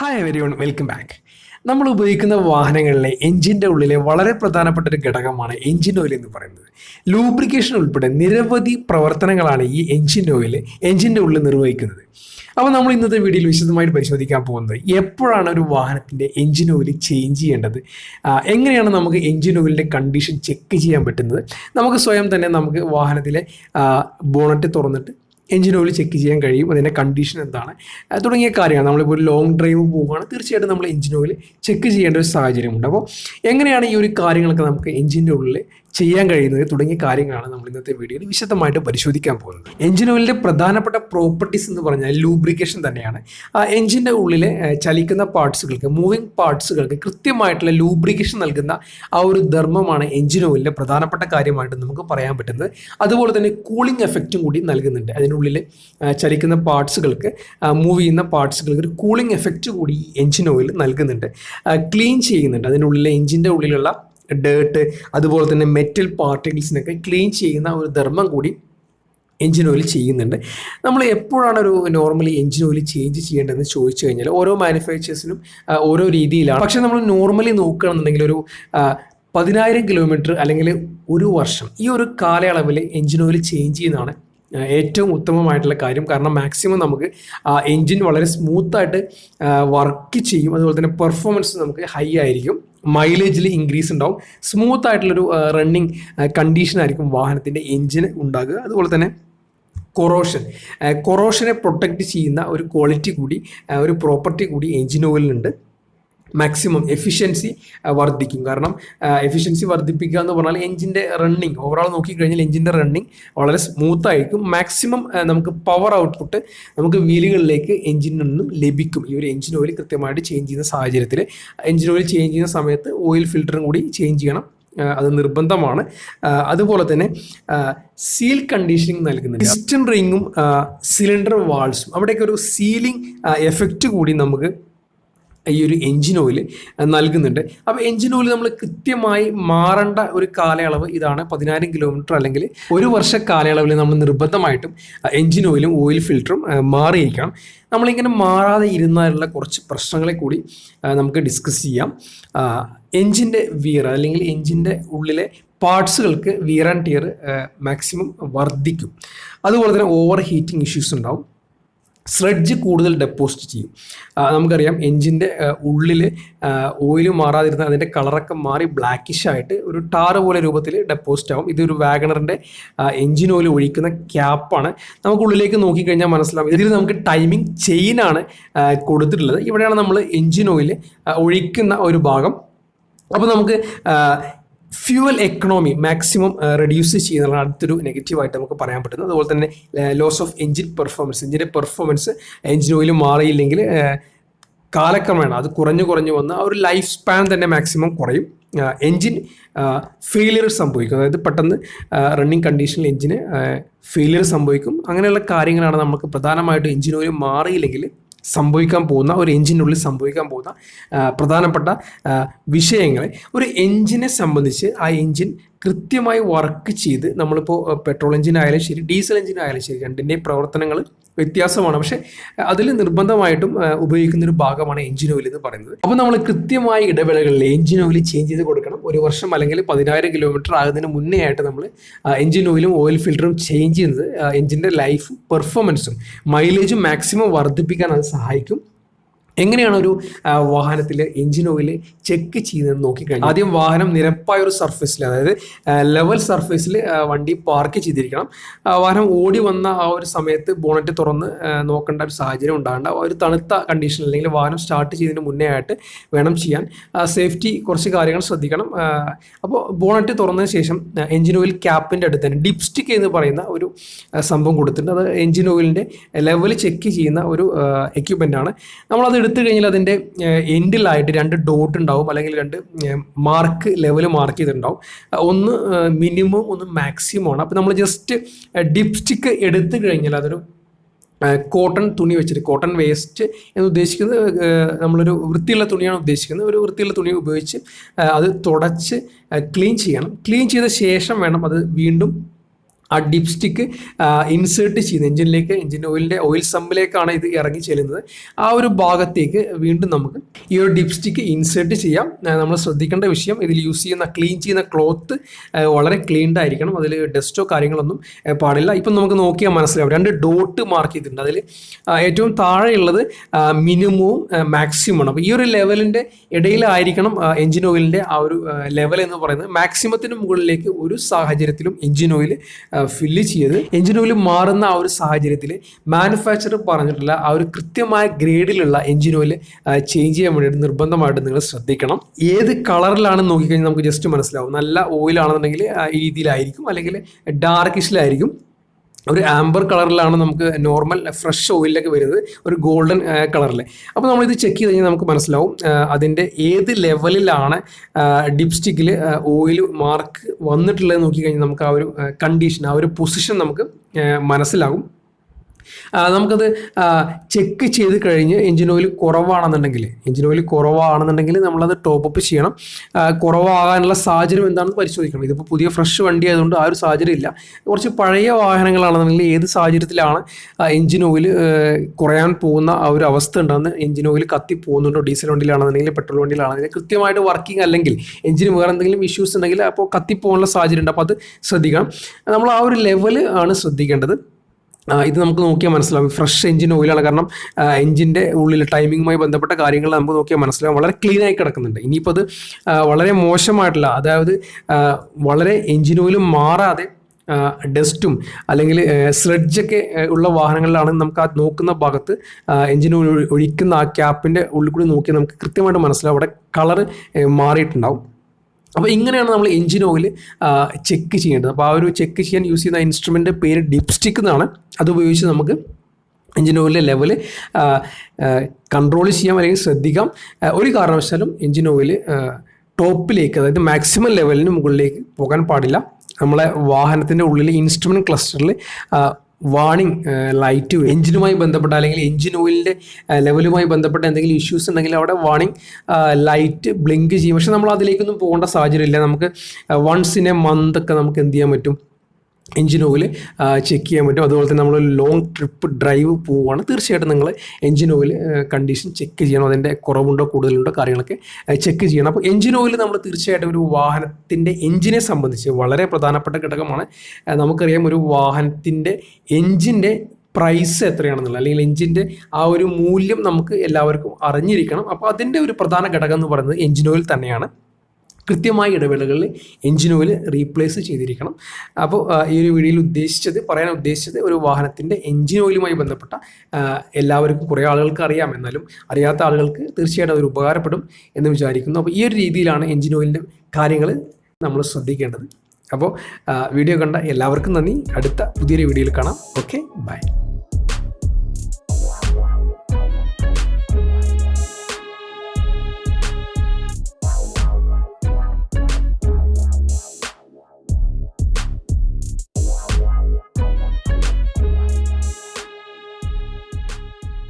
Hi everyone welcome back നമ്മൾ ഉപയോഗിക്കുന്ന വാഹനങ്ങളിലെ എഞ്ചിന്റെ ഉള്ളിലെ വളരെ പ്രധാനപ്പെട്ട ഒരു ഘടകമാണ് എഞ്ചിൻ ഓയിൽ എന്ന് പറയുന്നത്. ലൂബ്രിക്കേഷൻ ഉൾപ്പെടെ നിരവധി പ്രവർത്തനങ്ങളാണ് ഈ എഞ്ചിൻ ഓയിൽ എഞ്ചിന്റെ ഉള്ളിൽ നിർവഹിക്കുന്നത്. അപ്പോൾ നമ്മൾ ഇന്നത്തെ വീഡിയോയിൽ വിശദമായിട്ട് പരിശോധിക്കാൻ പോകുന്നത് എപ്പോഴാണ് ഒരു വാഹനത്തിന്റെ എഞ്ചിൻ ഓയിൽ ചേഞ്ച് ചെയ്യേണ്ടത്? എങ്ങനെയാണ് നമുക്ക് എഞ്ചിൻ ഓയിലിന്റെ കണ്ടീഷൻ ചെക്ക് ചെയ്യാൻ പറ്റുന്നത്? നമുക്ക് സ്വയം തന്നെ നമുക്ക് വാഹനത്തിലെ ബോണറ്റ് തുറന്നിട്ട് എഞ്ചിൻ ഓയിൽ ചെക്ക് ചെയ്യാൻ കഴിയും. അതിന്റെ കണ്ടീഷൻ എന്താണ്? തുടങ്ങിയ കാര്യമാണ് നമ്മളിപ്പോൾ ഒരു ലോങ് ഡ്രൈവ് പോവുകയാണ്. തീർച്ചയായിട്ടും നമ്മൾ എഞ്ചിൻ ഓയിൽ ചെക്ക് ചെയ്യേണ്ട ഒരു സാഹചര്യമുണ്ട്. അപ്പോൾ എങ്ങനെയാണ് ഈ ഒരു കാര്യങ്ങളൊക്കെ നമുക്ക് എഞ്ചിന്റെ ഉള്ളിൽ ചെയ്യാൻ കഴിയുന്നത് തുടങ്ങിയ കാര്യങ്ങളാണ് നമ്മൾ ഇന്നത്തെ വീഡിയോയിൽ വിശദമായിട്ട് പരിശോധിക്കാൻ പോകുന്നത്. എഞ്ചിൻ ഓയിലിന്റെ പ്രധാനപ്പെട്ട പ്രോപ്പർട്ടീസ് എന്ന് പറഞ്ഞാൽ ലൂബ്രിക്കേഷൻ തന്നെയാണ്. ആ എഞ്ചിന്റെ ഉള്ളിലെ ചലിക്കുന്ന പാർട്സുകൾക്ക് മൂവിങ് പാർട്സുകൾക്ക് കൃത്യമായിട്ടുള്ള ലൂബ്രിക്കേഷൻ നൽകുന്ന ആ ഒരു ധർമ്മമാണ് എഞ്ചിൻ ഓയിലിന്റെ പ്രധാനപ്പെട്ട കാര്യമായിട്ട് നമുക്ക് പറയാൻ പറ്റുന്നത്. അതുപോലെ തന്നെ കൂളിംഗ് എഫക്റ്റും കൂടി നൽകുന്നുണ്ട്. അതിനുള്ളിൽ ചലിക്കുന്ന പാർട്സുകൾക്ക് മൂവ് ചെയ്യുന്ന പാർട്സുകൾക്ക് ഒരു കൂളിംഗ് എഫക്റ്റ് കൂടി എഞ്ചിൻ ഓയിൽ നൽകുന്നുണ്ട്. ക്ലീൻ ചെയ്യുന്നുണ്ട്. അതിനുള്ളിലെ എഞ്ചിന്റെ ഉള്ളിലുള്ള ഡേർട്ട് അതുപോലെ തന്നെ മെറ്റൽ പാർട്ടിക്കിൾസിനൊക്കെ ക്ലീൻ ചെയ്യുന്ന ഒരു ധർമ്മം കൂടി എഞ്ചിൻ ഓയിൽ ചെയ്യുന്നുണ്ട്. നമ്മൾ എപ്പോഴാണ് ഒരു നോർമലി എഞ്ചിൻ ഓയിൽ ചേഞ്ച് ചെയ്യേണ്ടതെന്ന് ചോദിച്ചു കഴിഞ്ഞാൽ ഓരോ മാനുഫാക്ചേഴ്സിനും ഓരോ രീതിയിലാണ്. പക്ഷേ നമ്മൾ നോർമലി നോക്കുകയാണെന്നുണ്ടെങ്കിൽ ഒരു പതിനായിരം കിലോമീറ്റർ അല്ലെങ്കിൽ ഒരു വർഷം ഈ ഒരു കാലയളവിൽ എഞ്ചിൻ ഓയിൽ ചേഞ്ച് ചെയ്യുന്നതാണ് ഏറ്റവും ഉത്തമമായിട്ടുള്ള കാര്യം. കാരണം മാക്സിമം നമുക്ക് എൻജിൻ വളരെ സ്മൂത്തായിട്ട് വർക്ക് ചെയ്യും. അതുപോലെ തന്നെ പെർഫോമൻസ് നമുക്ക് ഹൈ ആയിരിക്കും. മൈലേജിൽ ഇൻക്രീസ് ഉണ്ടാവും. സ്മൂത്ത് ആയിട്ടുള്ളൊരു റണ്ണിങ് കണ്ടീഷൻ ആയിരിക്കും വാഹനത്തിന്റെ എഞ്ചിൻ ഉണ്ടാകുക. അതുപോലെ തന്നെ കൊറോഷൻ കൊറോഷനെ പ്രൊട്ടക്റ്റ് ചെയ്യുന്ന ഒരു ക്വാളിറ്റി കൂടി ഒരു പ്രോപ്പർട്ടി കൂടി എഞ്ചിൻ ഓയിലുണ്ട് മാക്സിമം എഫിഷ്യൻസി വർദ്ധിക്കും. കാരണം എഫിഷ്യൻസി വർദ്ധിപ്പിക്കുക എന്ന് പറഞ്ഞാൽ എഞ്ചിന്റെ റണ്ണിങ് ഓവറോൾ നോക്കിക്കഴിഞ്ഞാൽ എഞ്ചിന്റെ റണ്ണിങ് വളരെ സ്മൂത്ത് ആയിരിക്കും. മാക്സിമം നമുക്ക് പവർ ഔട്ട്പുട്ട് നമുക്ക് വീലുകളിലേക്ക് എഞ്ചിനിൽ നിന്നും ലഭിക്കും. ഈ ഒരു എഞ്ചിൻ ഓയിൽ കൃത്യമായിട്ട് ചേഞ്ച് ചെയ്യുന്ന സാഹചര്യത്തിൽ. എഞ്ചിൻ ഓയിൽ ചേഞ്ച് ചെയ്യുന്ന സമയത്ത് ഓയിൽ ഫിൽറ്ററും കൂടി ചേഞ്ച് ചെയ്യണം. അത് നിർബന്ധമാണ്. അതുപോലെ തന്നെ സീൽ കണ്ടീഷനിങ് നൽകുന്നുണ്ട്. പിസ്റ്റൺ റിങ്ങും സിലിണ്ടർ വാൾസും അവിടെയൊക്കെ ഒരു സീലിംഗ് എഫക്റ്റ് കൂടി നമുക്ക് ഈ ഒരു എൻജിൻ ഓയിൽ നൽകുന്നുണ്ട്. അപ്പോൾ എൻജിൻ ഓയിൽ നമ്മൾ കൃത്യമായി മാറേണ്ട ഒരു കാലയളവ് ഇതാണ്. പതിനായിരം കിലോമീറ്റർ അല്ലെങ്കിൽ ഒരു വർഷ കാലയളവിൽ നമ്മൾ നിർബന്ധമായിട്ടും എൻജിൻ ഓയിലും ഓയിൽ ഫിൽറ്ററും മാറിയിരിക്കണം. നമ്മളിങ്ങനെ മാറാതെ ഇരുന്നാലുള്ള കുറച്ച് പ്രശ്നങ്ങളെ കൂടി നമുക്ക് ഡിസ്കസ് ചെയ്യാം. എൻജിന്റെ വിയർ അല്ലെങ്കിൽ എൻജിന്റെ ഉള്ളിലെ പാർട്സുകൾക്ക് വിയർ ആൻഡ് ടിയർ മാക്സിമം വർദ്ധിക്കും. അതുപോലെ തന്നെ ഓവർ ഹീറ്റിംഗ് ഇഷ്യൂസ് ഉണ്ടാവും. സ്ലഡ്ജ് കൂടുതൽ ഡെപ്പോസിറ്റ് ചെയ്യും. നമുക്കറിയാം എൻജിന്റെ ഉള്ളിൽ ഓയിൽ മാറാതിരുന്ന അതിന്റെ കളറൊക്കെ മാറി ബ്ലാക്കിഷ് ആയിട്ട് ഒരു ടാറ് പോലെ രൂപത്തിൽ ഡെപ്പോസിറ്റ് ആവും. ഇതൊരു വാഗണറിന്റെ എൻജിൻ ഓയിൽ ഒഴിക്കുന്ന ക്യാപ്പാണ് നമുക്ക് ഉള്ളിലേക്ക് നോക്കിക്കഴിഞ്ഞാൽ മനസ്സിലാവും. ഇതിൽ നമുക്ക് ടൈമിംഗ് ചെയിനാണ് കൊടുത്തിട്ടുള്ളത്. ഇവിടെയാണ് നമ്മൾ എൻജിൻ ഓയിൽ ഒഴിക്കുന്ന ഒരു ഭാഗം. അപ്പോൾ നമുക്ക് ഫ്യൂവൽ എക്കണോമി മാക്സിമം റെഡ്യൂസ് ചെയ്യുന്നതാണ് അടുത്തൊരു നെഗറ്റീവായിട്ട് നമുക്ക് പറയാൻ പറ്റുന്നത്. അതുപോലെ തന്നെ ലോസ് ഓഫ് എഞ്ചിൻ പെർഫോമൻസ് എഞ്ചിന്റെ പെർഫോമൻസ് എഞ്ചിൻ ഓയിൽ മാറിയില്ലെങ്കിൽ ആ, കാലക്രമേണ അത് കുറഞ്ഞു കുറഞ്ഞു വന്ന് ആ ഒരു ലൈഫ് സ്പാൻ തന്നെ മാക്സിമം കുറയും. എൻജിൻ ഫെയിലിയർ സംഭവിക്കും. അതായത് പെട്ടെന്ന് റണ്ണിങ് കണ്ടീഷനിൽ എഞ്ചിന് ഫെയിലിയർ സംഭവിക്കും. അങ്ങനെയുള്ള കാര്യങ്ങളാണ് നമുക്ക് പ്രധാനമായിട്ടും എഞ്ചിൻ ഓയിൽ മാറിയില്ലെങ്കിൽ സംഭവിക്കാൻ പോകുന്ന ഒരു എഞ്ചിനുള്ളിൽ സംഭവിക്കാൻ പോകുന്ന പ്രധാനപ്പെട്ട വിഷയങ്ങളെ. ഒരു എഞ്ചിനെ സംബന്ധിച്ച് ആ എഞ്ചിൻ കൃത്യമായി വർക്ക് ചെയ്ത് നമ്മളിപ്പോൾ പെട്രോൾ എഞ്ചിൻ ആയാലും ശരി ഡീസൽ എഞ്ചിൻ ആയാലും ശരി രണ്ടിന്റെയും പ്രവർത്തനങ്ങൾ വ്യത്യാസമാണ്. പക്ഷെ അതിൽ നിർബന്ധമായിട്ടും ഉപയോഗിക്കുന്ന ഒരു ഭാഗമാണ് എഞ്ചിൻ ഓയിൽ എന്ന് പറയുന്നത്. അപ്പോൾ നമ്മൾ കൃത്യമായ ഇടവേളകളിൽ എഞ്ചിൻ ഓയിൽ ചേഞ്ച് ചെയ്ത് കൊടുക്കണം. ഒരു വർഷം അല്ലെങ്കിൽ പതിനായിരം കിലോമീറ്റർ ആകുന്നതിന് മുന്നേ ആയിട്ട് നമ്മൾ എഞ്ചിൻ ഓയിലും ഓയിൽ ഫിൽറ്ററും ചേഞ്ച് ചെയ്യുന്നത് എഞ്ചിന്റെ ലൈഫ് പെർഫോമൻസും മൈലേജും മാക്സിമം വർദ്ധിപ്പിക്കാൻ അത് സഹായിക്കും. എങ്ങനെയാണ് ഒരു വാഹനത്തിൽ എഞ്ചിൻ ഓയിൽ ചെക്ക് ചെയ്യുന്നത് നോക്കിക്കഴിഞ്ഞാൽ ആദ്യം വാഹനം നിരപ്പായ ഒരു സർഫേസിൽ അതായത് ലെവൽ സർഫേസിൽ വണ്ടി പാർക്ക് ചെയ്തിരിക്കണം. വാഹനം ഓടി വന്ന ആ ഒരു സമയത്ത് ബോണറ്റ് തുറന്ന് നോക്കേണ്ട ഒരു സാഹചര്യം ഉണ്ടാകേണ്ട. ഒരു തണുത്ത കണ്ടീഷൻ അല്ലെങ്കിൽ വാഹനം സ്റ്റാർട്ട് ചെയ്തതിന് മുന്നേ ആയിട്ട് വേണം ചെയ്യാൻ. സേഫ്റ്റി കുറച്ച് കാര്യങ്ങൾ ശ്രദ്ധിക്കണം. അപ്പോൾ ബോണറ്റ് തുറന്നതിന് ശേഷം എഞ്ചിൻ ഓയിൽ ക്യാപ്പിന്റെ അടുത്ത് തന്നെ ഡിപ്സ്റ്റിക് എന്ന് പറയുന്ന ഒരു സംഭവം കൊടുത്തിട്ടുണ്ട്. അത് എഞ്ചിൻ ഓയിലിന്റെ ലെവൽ ചെക്ക് ചെയ്യുന്ന ഒരു എക്യുപ്മെന്റ് ആണ്. നമ്മളത് എടുത്തു കഴിഞ്ഞാൽ അതിന്റെ എൻഡിലായിട്ട് രണ്ട് ഡോട്ട് ഉണ്ടാവും. അല്ലെങ്കിൽ രണ്ട് മാർക്ക് ലെവൽ മാർക്ക് ചെയ്തിട്ടുണ്ടാവും. ഒന്ന് മിനിമം ഒന്ന് മാക്സിമം ആണ്. അപ്പോൾ നമ്മൾ ജസ്റ്റ് ഡിപ്സ്റ്റിക്ക് എടുത്തു കഴിഞ്ഞാൽ അതൊരു കോട്ടൺ തുണി വെച്ചിട്ട് കോട്ടൺ വേസ്റ്റ് എന്ന് ഉദ്ദേശിക്കുന്നത് നമ്മളൊരു വൃത്തിയുള്ള തുണിയാണ് ഉദ്ദേശിക്കുന്നത്. ഒരു വൃത്തിയുള്ള തുണി ഉപയോഗിച്ച് അത് തുടച്ച് ക്ലീൻ ചെയ്യണം. ക്ലീൻ ചെയ്ത ശേഷം വേണം അത് വീണ്ടും ആ ഡിപ്സ്റ്റിക്ക് ഇൻസേർട്ട് ചെയ്യുന്നത് എഞ്ചിനിലേക്ക് എഞ്ചിൻ ഓയിലിന്റെ ഓയിൽ സമ്പിലേക്കാണ് ഇത് ഇറങ്ങി ചെല്ലുന്നത്. ആ ഒരു ഭാഗത്തേക്ക് വീണ്ടും നമുക്ക് ഈ ഒരു ഡിപ്സ്റ്റിക്ക് ഇൻസേർട്ട് ചെയ്യാം. നമ്മൾ ശ്രദ്ധിക്കേണ്ട വിഷയം ഇതിൽ യൂസ് ചെയ്യുന്ന ക്ലീൻ ചെയ്യുന്ന ക്ലോത്ത് വളരെ ക്ലീൻഡ് ആയിരിക്കണം. അതിൽ ഡസ്റ്റോ കാര്യങ്ങളൊന്നും പാടില്ല. ഇപ്പം നമുക്ക് നോക്കിയാൽ മനസ്സിലാവും. രണ്ട് ഡോട്ട് മാർക്ക് ചെയ്തിട്ടുണ്ട്. അതിൽ ഏറ്റവും താഴെയുള്ളത് മിനിമവും മാക്സിമം ആണ്. അപ്പോൾ ഈ ഒരു ലെവലിന്റെ ഇടയിലായിരിക്കണം എഞ്ചിൻ ഓയിലിന്റെ ആ ഒരു ലെവൽ എന്ന് പറയുന്നത്. മാക്സിമത്തിന് മുകളിലേക്ക് ഒരു സാഹചര്യത്തിലും എഞ്ചിൻ ഓയിൽ ഫില്ല് ചെയ്ത് എഞ്ചിൻ ഓയിൽ മാറുന്ന ആ ഒരു സാഹചര്യത്തിൽ മാനുഫാക്ചർ പറഞ്ഞിട്ടുള്ള ആ ഒരു കൃത്യമായ ഗ്രേഡിലുള്ള എഞ്ചിൻ ഓയിൽ ചേഞ്ച് ചെയ്യാൻ വേണ്ടിയിട്ട് നിർബന്ധമായിട്ട് നിങ്ങൾ ശ്രദ്ധിക്കണം. ഏത് കളറിലാണ് നോക്കിക്കഴിഞ്ഞാൽ നമുക്ക് ജസ്റ്റ് മനസ്സിലാവും. നല്ല ഓയിലാണെന്നുണ്ടെങ്കിൽ ഈ രീതിയിലായിരിക്കും. അല്ലെങ്കിൽ ഡാർക്കിഷിലായിരിക്കും ഒരു ആംബർ കളറിലാണ് നമുക്ക് നോർമൽ ഫ്രഷ് ഓയിലൊക്കെ വരുന്നത് ഒരു ഗോൾഡൻ കളറിൽ അപ്പോൾ നമ്മളിത് ചെക്ക് ചെയ്ത് കഴിഞ്ഞാൽ നമുക്ക് മനസ്സിലാവും അതിന്റെ ഏത് ലെവലിലാണ് ഡിപ്സ്റ്റിക്കിൽ ഓയിൽ മാർക്ക് വന്നിട്ടുള്ളത് നോക്കി കഴിഞ്ഞാൽ നമുക്ക് ആ ഒരു കണ്ടീഷൻ ആ ഒരു പൊസിഷൻ നമുക്ക് മനസ്സിലാകും. നമുക്കത് ചെക്ക് ചെയ്ത് കഴിഞ്ഞ് എഞ്ചിൻ ഓയിൽ കുറവാണെന്നുണ്ടെങ്കിൽ എഞ്ചിൻ ഓയിൽ കുറവാണെന്നുണ്ടെങ്കിൽ നമ്മളത് ടോപ്പ് അപ്പ് ചെയ്യണം. കുറവാകാനുള്ള സാഹചര്യം എന്താണെന്ന് പരിശോധിക്കണം. ഇതിപ്പോൾ പുതിയ ഫ്രഷ് വണ്ടി ആയതുകൊണ്ട് ആ ഒരു സാഹചര്യം ഇല്ല. കുറച്ച് പഴയ വാഹനങ്ങളാണെന്നുണ്ടെങ്കിൽ ഏത് സാഹചര്യത്തിലാണ് എഞ്ചിൻ ഓയിൽ കുറയാൻ പോകുന്ന ആ ഒരു അവസ്ഥ ഉണ്ടെന്ന് എഞ്ചിൻ ഓയിൽ കത്തി പോകുന്നുണ്ടോ? ഡീസൽ വണ്ടിയിലാണെന്നുണ്ടെങ്കിൽ പെട്രോൾ വണ്ടിയിലാണെന്നുണ്ടെങ്കിൽ കൃത്യമായിട്ട് വർക്കിംഗ് അല്ലെങ്കിൽ എഞ്ചിന് വേറെ എന്തെങ്കിലും ഇഷ്യൂസ് ഉണ്ടെങ്കിൽ അപ്പോൾ കത്തിപ്പോകാനുള്ള സാഹചര്യം ഉണ്ട്. അപ്പോൾ അത് ശ്രദ്ധിക്കണം. നമ്മൾ ആ ഒരു ലെവൽ ആണ് ശ്രദ്ധിക്കേണ്ടത്. ഇത് നമുക്ക് നോക്കിയാൽ മനസ്സിലാവും. ഫ്രഷ് എഞ്ചിൻ ഓയിലാണ് കാരണം എഞ്ചിന്റെ ഉള്ളിൽ ടൈമിങ്ങുമായി ബന്ധപ്പെട്ട കാര്യങ്ങൾ നമുക്ക് നോക്കിയാൽ മനസ്സിലാവും. വളരെ ക്ലീൻ ആയി കിടക്കുന്നുണ്ട്. ഇനിയിപ്പോൾ അത് വളരെ മോശമായിട്ടുള്ള അതായത് വളരെ എഞ്ചിൻ ഓയിലും മാറാതെ ഡസ്റ്റും അല്ലെങ്കിൽ സ്ലഡ്ജൊക്കെ ഉള്ള വാഹനങ്ങളിലാണ് നമുക്ക് ആ നോക്കുന്ന ഭാഗത്ത് എഞ്ചിൻ ഒഴിക്കുന്ന ആ ക്യാപ്പിന്റെ ഉള്ളിൽ കൂടി നോക്കിയാൽ നമുക്ക് കൃത്യമായിട്ട് മനസ്സിലാവും. അവിടെ കളർ മാറിയിട്ടുണ്ടാവും. അപ്പോൾ ഇങ്ങനെയാണ് നമ്മൾ എഞ്ചിൻ ഓയിൽ ചെക്ക് ചെയ്യേണ്ടത്. അപ്പോൾ ആ ഒരു ചെക്ക് ചെയ്യാൻ യൂസ് ചെയ്യുന്ന ഇൻസ്ട്രുമെന്റ് പേര് ഡിപ്സ്റ്റിക്ക് എന്നാണ്. അത് ഉപയോഗിച്ച് നമുക്ക് എഞ്ചിൻ ഓയിലിന്റെ ലെവൽ കൺട്രോൾ ചെയ്യാം അല്ലെങ്കിൽ ശ്രദ്ധിക്കാം. ഒരു കാരണവശാലും എഞ്ചിൻ ഓയിൽ ടോപ്പിലേക്ക് അതായത് മാക്സിമം ലെവലിന് മുകളിലേക്ക് പോകാൻ പാടില്ല. നമ്മളെ വാഹനത്തിന്റെ ഉള്ളിൽ ഇൻസ്ട്രുമെന്റ് ക്ലസ്റ്ററിൽ വാണിംഗ് ലൈറ്റ് എഞ്ചിനുമായി ബന്ധപ്പെട്ട അല്ലെങ്കിൽ എഞ്ചിൻ ഓയിലിന്റെ ലെവലുമായി ബന്ധപ്പെട്ട എന്തെങ്കിലും ഇഷ്യൂസ് ഉണ്ടെങ്കിൽ അവിടെ വാണിംഗ് ലൈറ്റ് ബ്ലിങ്ക് ചെയ്യും. പക്ഷെ നമ്മൾ അതിലേക്കൊന്നും പോകേണ്ട സാഹചര്യമില്ല. നമുക്ക് വൺസ് ഇൻ എ മന്ത് ഒക്കെ നമുക്ക് എന്ത് ചെയ്യാൻ പറ്റും? എഞ്ചിൻ ഓയിൽ ചെക്ക് ചെയ്യാൻ പറ്റും. അതുപോലെ തന്നെ നമ്മൾ ലോങ് ട്രിപ്പ് ഡ്രൈവ് പോവുകയാണ് തീർച്ചയായിട്ടും നിങ്ങൾ എഞ്ചിൻ ഓയിൽ കണ്ടീഷൻ ചെക്ക് ചെയ്യണം. അതിന്റെ കുറവുണ്ടോ കൂടുതലുണ്ടോ കാര്യങ്ങളൊക്കെ ചെക്ക് ചെയ്യണം. അപ്പോൾ എഞ്ചിൻ ഓയിൽ നമ്മൾ തീർച്ചയായിട്ടും ഒരു വാഹനത്തിന്റെ എഞ്ചിനെ സംബന്ധിച്ച് വളരെ പ്രധാനപ്പെട്ട ഘടകമാണ്. നമുക്കറിയാം ഒരു വാഹനത്തിന്റെ എഞ്ചിന്റെ പ്രൈസ് എത്രയാണെന്നുള്ളത്. അല്ലെങ്കിൽ എഞ്ചിന്റെ ആ ഒരു മൂല്യം നമുക്ക് എല്ലാവർക്കും അറിഞ്ഞിരിക്കണം. അപ്പോൾ അതിന്റെ ഒരു പ്രധാന ഘടകം എന്ന് പറയുന്നത് എഞ്ചിൻ ഓയിൽ തന്നെയാണ്. കൃത്യമായ ഇടവേളകളിൽ എഞ്ചിൻ ഓയിൽ റീപ്ലേസ് ചെയ്തിരിക്കണം. അപ്പോൾ ഈ ഒരു വീഡിയോയിൽ ഉദ്ദേശിച്ചത് പറയാൻ ഉദ്ദേശിച്ചത് ഒരു വാഹനത്തിന്റെ എഞ്ചിൻ ഓയിലുമായി ബന്ധപ്പെട്ട എല്ലാവർക്കും കുറേ ആളുകൾക്ക് അറിയാം. എന്നാലും അറിയാത്ത ആളുകൾക്ക് തീർച്ചയായിട്ടും അതൊരു ഉപകാരപ്പെടും എന്ന് വിചാരിക്കുന്നു. അപ്പോൾ ഈ ഒരു രീതിയിലാണ് എഞ്ചിൻ ഓയിലിന്റെ കാര്യങ്ങൾ നമ്മൾ ശ്രദ്ധിക്കേണ്ടത്. അപ്പോൾ വീഡിയോ കണ്ട എല്ലാവർക്കും നന്ദി. അടുത്ത പുതിയൊരു വീഡിയോയിൽ കാണാം. Okay bye.